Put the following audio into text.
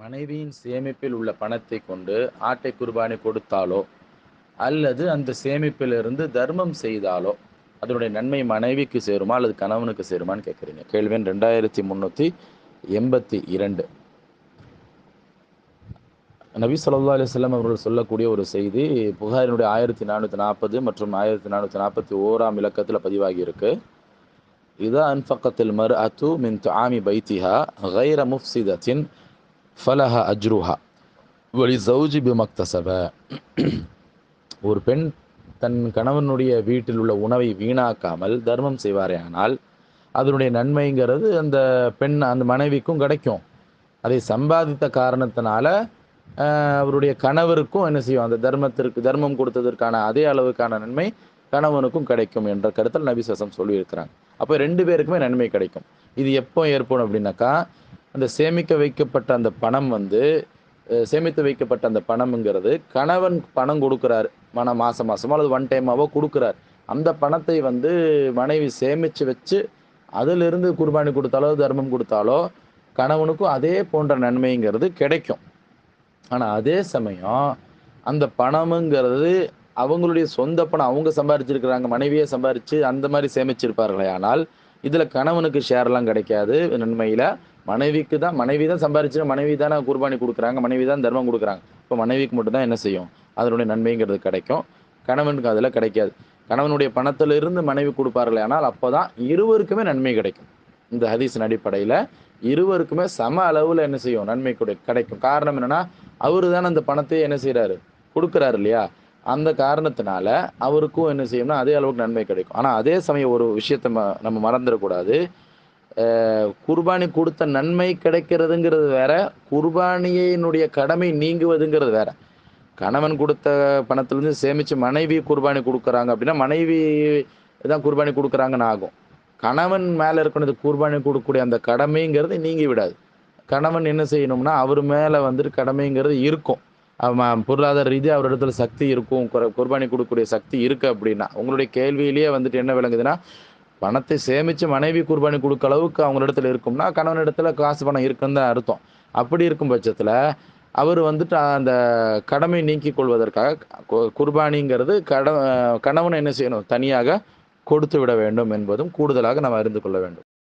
மனைவியின் சேமிப்பில் உள்ள பணத்தை கொண்டு ஆட்டை குர்பானி கொடுத்தாலோ அல்லது அந்த சேமிப்பிலிருந்து தர்மம் செய்தாலோ அதனுடைய நன்மை மனைவிக்கு சேருமா அல்லது கணவனுக்கு சேருமான்னு கேட்குறீங்க. கேள்வி ரெண்டாயிரத்தி முந்நூற்றி எண்பத்தி இரண்டு. நபி சொல்லா அலிஸ்லாம் அவர்கள் சொல்லக்கூடிய ஒரு செய்தி புகாரினுடைய ஆயிரத்தி நானூற்றி நாற்பது மற்றும் ஆயிரத்தி நானூற்றி நாற்பத்தி ஓராம் இலக்கத்தில் பதிவாகி இருக்கு இதா அன்ஃபக்கத்தில் மர் அத்து மின் ஆமி பைத்திஹா கைர முஃப்சிதத்தின் ஃபலஹ அஜ்ருஹா. வலி சௌஜி பிமக்தசப. ஒரு பெண் தன் கணவனுடைய வீட்டில் உள்ள உணவை வீணாக்காமல் தர்மம் செய்வாரேயானால் அதனுடைய நன்மைங்கிறது அந்த பெண் அந்த மனைவிக்கும் கிடைக்கும். அதை சம்பாதித்த காரணத்தினால அவருடைய கணவருக்கும் என்ன செய்யும்? அந்த தர்மத்திற்கு தர்மம் கொடுத்ததற்கான அதே அளவுக்கான நன்மை கணவனுக்கும் கிடைக்கும் என்ற கருத்தில் நபிசசம் சொல்லியிருக்கிறாங்க. அப்போ ரெண்டு பேருக்குமே நன்மை கிடைக்கும். இது எப்போ ஏற்படும் அப்படின்னாக்கா அந்த சேமிக்க வைக்கப்பட்ட அந்த பணம் வந்து சேமித்து வைக்கப்பட்ட அந்த பணம்ங்கிறது கணவன் பணம் கொடுக்குறாரு மன மாதம் மாதமோ அல்லது ஒன் டைமாவோ கொடுக்குறார். அந்த பணத்தை வந்து மனைவி சேமித்து வச்சு அதிலிருந்து குர்பானி கொடுத்தாலோ தர்மம் கொடுத்தாலோ கணவனுக்கும் அதே போன்ற நன்மைங்கிறது கிடைக்கும். ஆனால் அதே சமயம் அந்த பணமுங்கிறது அவங்களுடைய சொந்த பணம் அவங்க சம்பாரிச்சிருக்கிறாங்க மனைவியே சம்பாரித்து அந்த மாதிரி சேமிச்சிருப்பார்களே ஆனால் இதில் கணவனுக்கு ஷேர்லாம் கிடைக்காது நன்மையில். மனைவிக்கு தான் மனைவி தான் சம்பாரிச்சு மனைவி தானே குர்பானி கொடுக்குறாங்க மனைவி தான் தர்மம் கொடுக்குறாங்க. இப்போ மனைவிக்கு மட்டும்தான் என்ன செய்யும்? அதனுடைய நன்மைங்கிறது கிடைக்கும். கணவனுக்கு அதில் கிடைக்காது. கணவனுடைய பணத்திலிருந்து மனைவி கொடுப்பார்கள் ஆனால் அப்போ தான் இருவருக்குமே நன்மை கிடைக்கும். இந்த ஹதீஸின் அடிப்படையில் இருவருக்குமே சம அளவில் என்ன செய்யும்? நன்மை கொடு கிடைக்கும். காரணம் என்னென்னா அவரு தானே அந்த பணத்தை என்ன செய்கிறாரு கொடுக்குறாரு இல்லையா? அந்த காரணத்தினால அவருக்கும் என்ன செய்யும்னா அதே அளவுக்கு நன்மை கிடைக்கும். ஆனால் அதே சமயம் ஒரு விஷயத்தை ம- நம்ம மறந்துடக்கூடாது. குர்பானி கொடுத்த நன்மை கிடைக்கிறதுங்கிறது வேற குர்பானியினுடைய கடமை நீங்குவதுங்கிறது வேற. கணவன் கொடுத்த பணத்திலிருந்து சேமித்து மனைவி குர்பானி கொடுக்குறாங்க அப்படின்னா மனைவி தான் குர்பானி கொடுக்குறாங்கன்னு ஆகும். கணவன் மேலே இருக்கிறது குர்பானி கொடுக்கக்கூடிய அந்த கடமைங்கிறது நீங்கி விடாது. கணவன் என்ன செய்யணும்னா அவர் மேலே வந்துட்டு கடமைங்கிறது இருக்கும். பொருளாதார ரீதியாக அவர் இடத்துல சக்தி இருக்கும் குர்பானி கொடுக்கக்கூடிய சக்தி இருக்கு அப்படின்னா உங்களுடைய கேள்வியிலேயே வந்துட்டு என்ன விளங்குதுன்னா பணத்தை சேமித்து மனைவி குர்பானி கொடுக்க அளவுக்கு அவங்க இடத்துல இருக்கும்னா கணவன் இடத்துல காசு பணம் இருக்குன்னு தான் அர்த்தம். அப்படி இருக்கும் பட்சத்தில் அவர் வந்துட்டு அந்த கடமை நீக்கிக் கொள்வதற்காக கு- குர்பானிங்கிறது கட கணவன் என்ன செய்யணும்? தனியாக கொடுத்து விட வேண்டும் என்பதும் கூடுதலாக நாம் அறிந்து கொள்ள வேண்டும்.